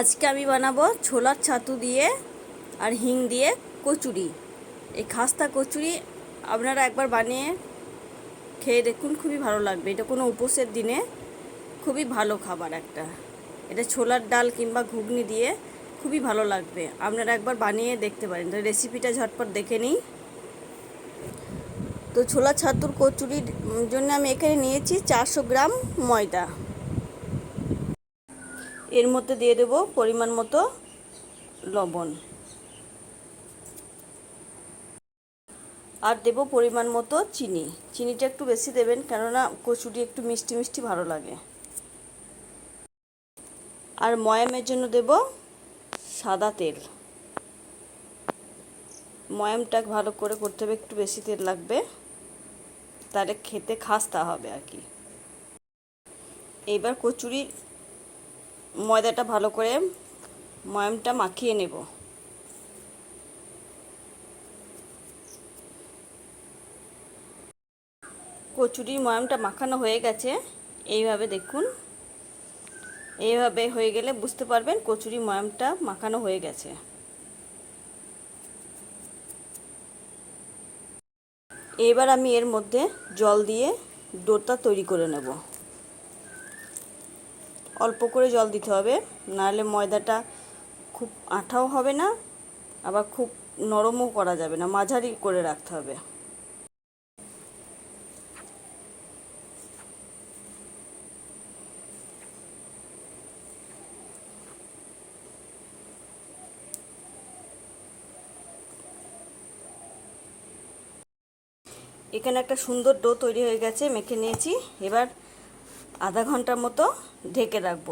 আজকে আমি বানাবো ছোলার ছাতু দিয়ে আর হিং দিয়ে কচুরি। এই খাস্তা কচুরি আপনারা একবার বানিয়ে খেয়ে দেখুন, খুবই ভালো লাগবে। এটা কোনো উপোসের দিনে খুবই ভালো খাবার একটা। এটা ছোলার ডাল কিংবা ঘুগনি দিয়ে খুবই ভালো লাগবে। আপনারা একবার বানিয়ে দেখতে পারেন। তো রেসিপিটা ঝটপট দেখে নিই। তো ছোলা ছাতুর কচুরির জন্য আমি এখানে নিয়েছি চারশো গ্রাম ময়দা। এর মধ্যে দিয়ে দেব পরিমাণ মতো লবণ। আর দেব পরিমাণ মতো চিনি। চিনিটা একটু বেশি দেবেন, কেননা কচুরি একটু মিষ্টি মিষ্টি ভালো লাগে। আর ময়ামের জন্য দেব সাদা তেল। ময়ামটা ভালো করে করতে হবে, একটু বেশি তেল লাগবে। তাহলে খেতে খাস্তা হবে আর কি। এইবার কচুরির ময়দাটা ভালো করে ময়ামটা মাখিয়ে নেব। কচুরির ময়ামটা মাখানো হয়ে গেছে, এইভাবে দেখুন। এইভাবে হয়ে গেলে বুঝতে পারবেন কচুরি ময়ামটা মাখানো হয়ে গেছে। এবার আমি এর মধ্যে জল দিয়ে ডোটা তৈরি করে নেব। অল্প করে জল দিতে হবে। নাহলে ময়দাটা খুব আঠাও হবে না, আবার খুব নরমও করা যাবে না, মাঝারি করে রাখতে হবে। এখানে একটা সুন্দর ডো তৈরি হয়ে গেছে, মেখে নিয়েছি। এবার আধা ঘণ্টার মতো ঢেকে রাখব।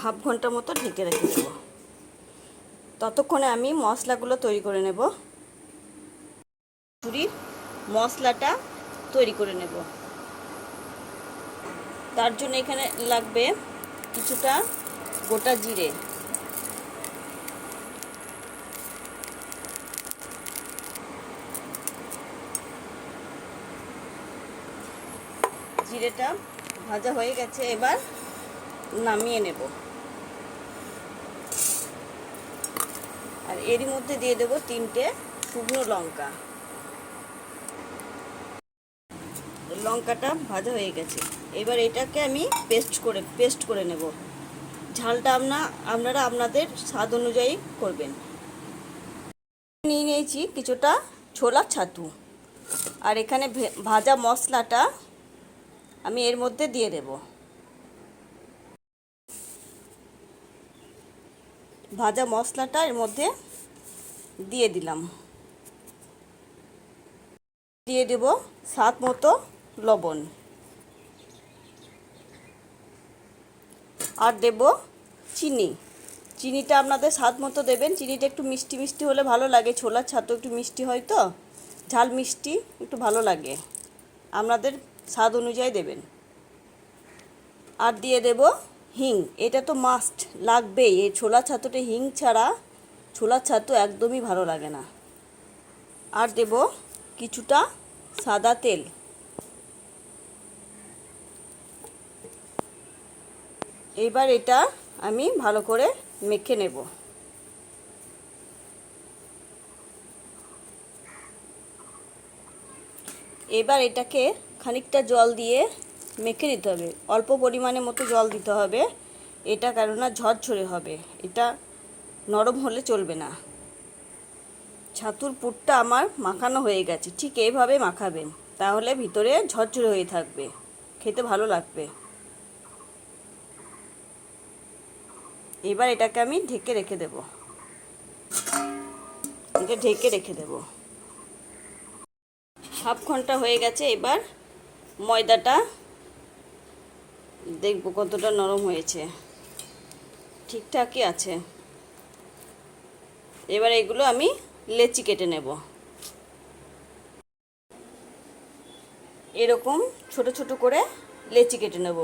হাফ ঘণ্টার মতো ঢেকে রেখে দেবো। ততক্ষণে আমি মশলাগুলো তৈরি করে নেব। পুরির মশলাটা তৈরি করে নেব। তার জন্য এখানে লাগবে কিছুটা গোটা জিরে। জিরেটা ভাজা হয়ে গেছে, এবার নামিয়ে নেব। আর এরই মধ্যে দিয়ে দেব তিনটে শুকনো লঙ্কা। লঙ্কাটা ভাজা হয়ে গেছে। এবার এটাকে আমি পেস্ট করে পেস্ট করে নেব। ঝালটা আপনা আপনারা আপনাদের স্বাদ অনুযায়ী করবেন। নিয়ে নিয়েছি কিছুটা ছোলা ছাতু। আর এখানে ভাজা মশলাটা আমি এর মধ্যে দিয়ে দেব। ভাজা মশলাটা এর মধ্যে দিয়ে দিলাম। দিয়ে দেব স্বাদ মতো লবণ। আর দেব চিনি। চিনিটা আপনাদের স্বাদ মতো দেবেন। চিনিটা একটু মিষ্টি মিষ্টি হলে ভালো লাগে। ছোলার ছাতু একটু মিষ্টি হয় তো? ঝাল মিষ্টি একটু ভালো লাগে। আপনাদের স্বাদ অনুযায়ী দেবেন। আর দিয়ে দেব হিং। এটা তো মাস্ট লাগবেই। এই ছোলা ছাতুতে হিং ছাড়া ছোলা ছাতু একদমই ভালো লাগে না। আর দেব কিছুটা সাদা তেল। এবার এটা আমি ভালো করে মেখে নেব। এবার এটাকে খানিকটা জল দিয়ে মেখে নিতে হবে। অল্প পরিমাণে মতো জল দিতে হবে। এটা কেননা ঝরঝরে হবে। এটা নরম হলে চলবে না। ছাতুর পুরটা আমার মাখানো হয়ে গেছে। ঠিক এইভাবে মাখাবেন। তাহলে ভিতরে ঝরঝরে হয়ে থাকবে। খেতে ভালো লাগবে। এবার এটাকে আমি ঢেকে রেখে দেব। এটা ঢেকে রেখে দেব। হাফ ঘণ্টা হয়ে গেছে। এবার ময়দাটা। দেখব কতটা নরম হয়েছে। ঠিকঠাকই আছে। এবার এগুলো আমি লেচি কেটে নেব। এরকম ছোট ছোট করে লেচি কেটে নেব।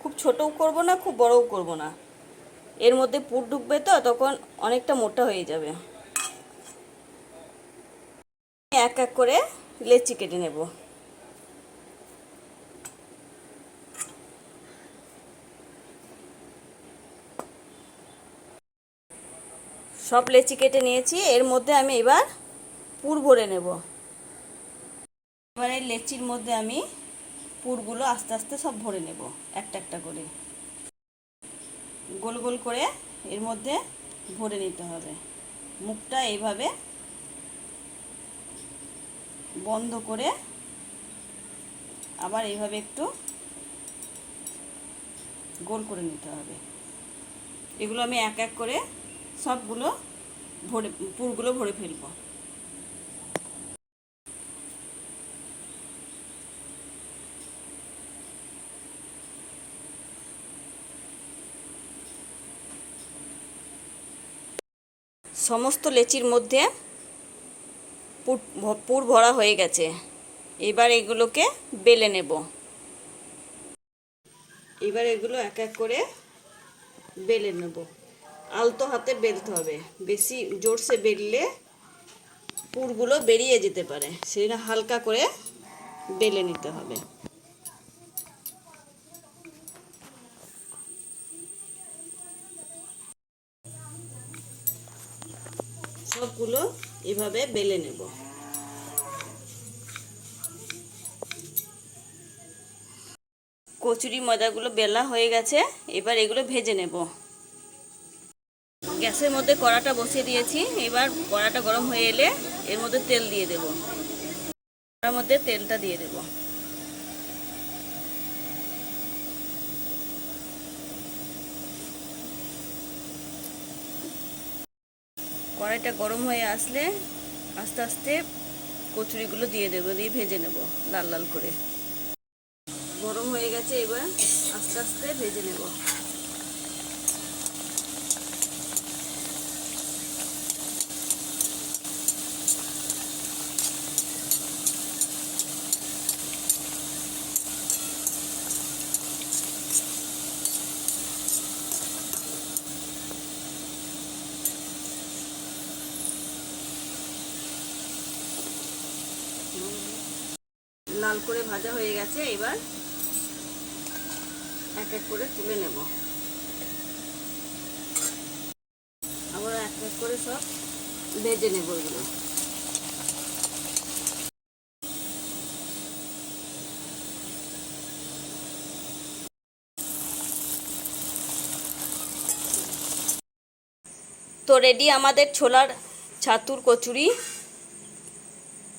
খুব ছোটও করব না, খুব বড়ও করব না। এর মধ্যে পুর ঢুকবে তো, তখন অনেকটা মোটা হয়ে যাবে। এক এক করে লেচি কেটে নেব। সব লেচি কেটে নিয়েছি। এর মধ্যে আমি এবার পুর ভরে নেব। এবারে লেচির মধ্যে আমি পুরগুলো আস্তে আস্তে সব ভরে নেব, একটা একটা করে। গোল গোল করে এর মধ্যে ভরে নিতে হবে। মুখটা এইভাবে বন্ধ করে আবার এইভাবে একটু গোল করে নিতে হবে। এগুলো আমি এক এক করে সবগুলো ভরে, পুরগুলো ভরে ফেলব। সমস্ত লেচির মধ্যে পুর ভরা হয়ে গেছে। এবার এগুলোকে বেলে নেব। এবার এগুলো এক এক করে বেলে নেব। আলতো হাতে বেলতে হবে। বেশি জোরসে বেললে পুরগুলো বেরিয়ে যেতে পারে। সেটা হালকা করে বেলে নিতে হবে। সবগুলো এভাবে বেলে নেব। কচুরি ময়দাগুলো বেলা হয়ে গেছে, এবার এগুলো ভেজে নেব। গ্যাসের মধ্যে কড়াটা বসিয়ে দিয়েছি। এবার কড়াটা গরম হয়ে এলে এর মধ্যে তেল দিয়ে দেব। কড়ার মধ্যে তেলটা দিয়ে দেব। কড়াইটা গরম হয়ে আসলে আস্তে আস্তে কচুরিগুলো দিয়ে দেবো, দিয়ে ভেজে নেব লাল লাল করে। গরম হয়ে গেছে এবার আস্তে আস্তে ভেজে নেব। লাল করে ভাজা হয়ে গেছে, এবার এক এক করে তুলে নেব। আবার এক এক করে সব ভেজে নেব এগুলো। তো রেডি আমাদের ছোলার ছাতুর কচুরি।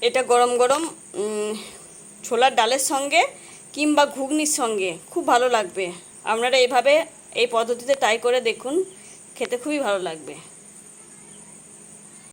এটা গরম গরম ছোলার ডালের সঙ্গে কিংবা ঘুগনির সঙ্গে খুব ভালো লাগবে। আপনারা এইভাবে এই পদ্ধতিতে ট্রাই করে দেখুন, খেতে খুবই ভালো লাগবে।